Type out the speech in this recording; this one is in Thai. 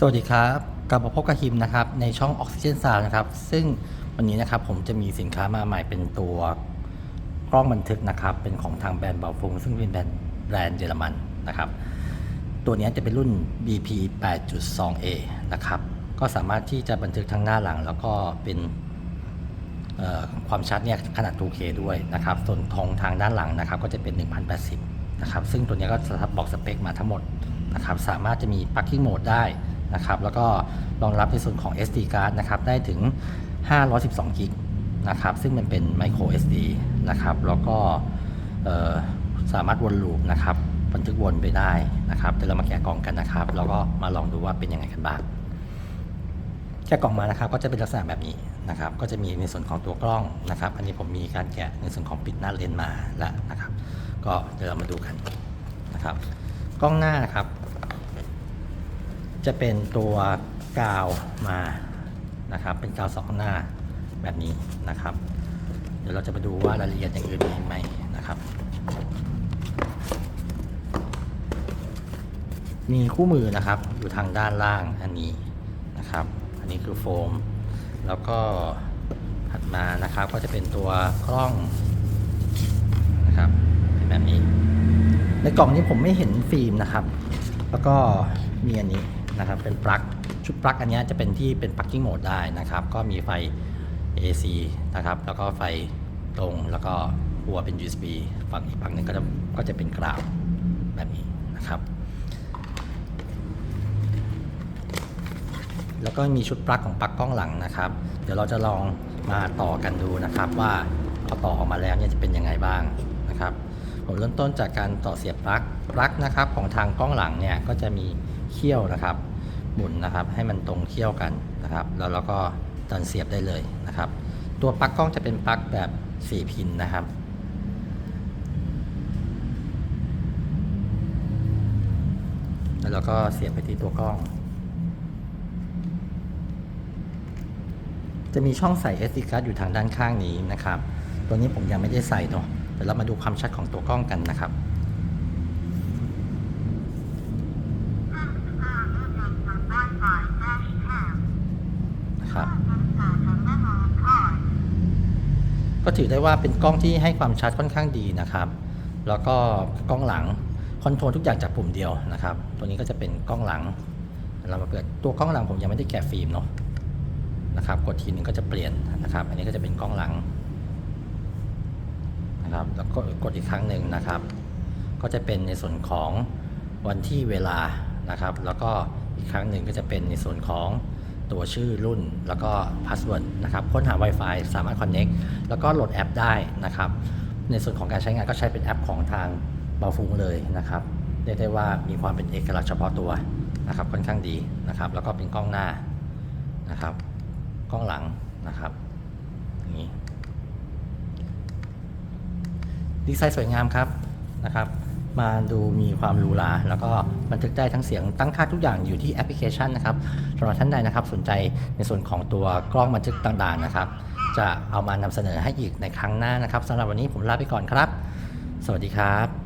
สวัสดีครับกลับมาพบกับฮิมนะครับในช่อง Oxygen Sound นะครับ ซึ่งวันนี้นะครับผมจะมีสินค้ามาใหม่เป็นตัวกล้องบันทึกนะครับ เป็นของทางแบรนด์เบาฟงซึ่งเป็นแบรนด์แบรนด์เยอรมันนะครับ ตัวนี้จะเป็นรุ่น BP 8.2A นะครับ ก็สามารถที่จะบันทึกทั้งหน้าหลัง แล้วก็เป็นความชัดเนี่ยขนาด 2K ด้วยนะครับ ส่วนทองทางด้านหลังนะครับ ก็จะเป็น 1080นะครับ ซึ่งตัวนี้ก็จะบอกสเปคมาทั้งหมดนะครับ สามารถจะมี Packing Mode ได้ นะครับแล้วก็รองรับในส่วนของ SD card นะครับได้ถึง 512กิกนะครับซึ่งมันเป็น Micro SD นะครับแล้วก็สามารถวนลูปนะครับบันทึกวนไปได้นะครับเดี๋ยวเรามาแกะกล่องกันนะครับแล้วก็มาลองดูว่าเป็นยังไงกันบ้างแกะกล่องมานะครับก็จะเป็นลักษณะแบบนี้นะครับ ก็จะมีในส่วนของตัวกล้องนะครับ อันนี้ผมมีการแกะในส่วนของปิดหน้าเลนมาแล้วนะครับ ก็เดี๋ยวเรามาดูกันนะครับ กล้องหน้านะครับ จะเป็นตัวกาวมานะครับ เป็นกาวสองหน้าแบบนี้นะครับ เดี๋ยวเราจะมาดูว่ารายละเอียดอย่างอื่นมีไหมนะครับ มีคู่มือนะครับอยู่ทางด้านล่างอันนี้นะครับ อันนี้คือโฟม แล้วก็ถัดมานะครับก็จะเป็นตัวกล้องนะครับเป็นแบบนี้ ในกล่องนี้ผมไม่เห็นฟิล์มนะครับ แล้วก็มีอันนี้ นะครับเป็นปลั๊กชุดปลั๊กอันนี้จะเป็นที่เป็นปลั๊กกิ้งโหมดได้นะครับ ก็มีไฟ AC นะครับ แล้วก็ไฟตรงแล้วก็หัวเป็น USB ฝั่งอีกฝั่งหนึงก็จะก็จะเป็นกราวแบบนี้นะครับ แล้วก็มีชุดปลั๊กของปลั๊กกล้องหลังนะครับ เดี๋ยวเราจะลองมาต่อกันดูนะครับว่าพอต่อออกมาแล้วเนี่ยจะเป็นยังไงบ้างนะครับ ผมเริ่มต้นจากการต่อเสียบปลั๊กปลั๊กนะครับของทางกล้องหลังเนี่ยก็จะมีเขี้ยวนะครับ หมุนนะครับ ให้มันตรงเขี้ยวกันนะครับ แล้วเราก็ดันเสียบได้เลยนะครับ ตัวปลั๊กกล้องจะเป็นปลั๊กแบบ 4 พินนะครับแล้วเราก็เสียบไปที่ตัวกล้อง จะมีช่องใส่ SD card อยู่ทางด้านข้างนี้นะครับ ตัวนี้ผมยังไม่ได้ใส่เนาะเดี๋ยวเรามาดูความชัดของตัวกล้องกันนะครับ นะครับ ก็ถือได้ว่าเป็นกล้องที่ให้ความชัดค่อนข้างดีนะครับ แล้วก็กล้องหลังคอนโทรลทุกอย่างจากปุ่มเดียวนะครับ ตัวนี้ก็จะเป็นกล้องหลัง เรามาเปิดตัวกล้องหลังผมยังไม่ได้แกะฟิล์มเนาะนะครับ กดทีนึงก็จะเปลี่ยนนะครับ อันนี้ก็จะเป็นกล้องหลังนะครับ แล้วก็กดอีกครั้งหนึ่งนะครับ ก็จะเป็นในส่วนของวันที่เวลานะครับ แล้วก็อีกครั้งหนึ่งก็จะเป็นในส่วนของ ตัวชื่อรุ่นแล้วก็พาสเวิร์ดนะครับค้นหา Wi-Fi สามารถ Connect แล้วก็โหลดแอปได้นะครับ ในส่วนของการใช้งานก็ใช้เป็นแอปของทางเบาฟุงเลยนะครับเรียกได้ว่ามีความเป็นเอกลักษณ์เฉพาะตัวนะครับค่อนข้างดีนะครับ แล้วก็เป็นกล้องหน้านะครับ กล้องหลังนะครับนี้ดีไซน์สวยงามครับนะครับ มาดูมีความหรูหราแล้วก็บันทึกได้ทั้งเสียงตั้งค่าทุกอย่างอยู่ที่แอปพลิเคชันนะครับสำหรับท่านใดนะครับสนใจในส่วนของตัวกล้องบันทึกต่างๆนะครับ จะเอามานำเสนอให้อีกในครั้งหน้านะครับสำหรับวันนี้ผมลาไปก่อนครับ สวัสดีครับ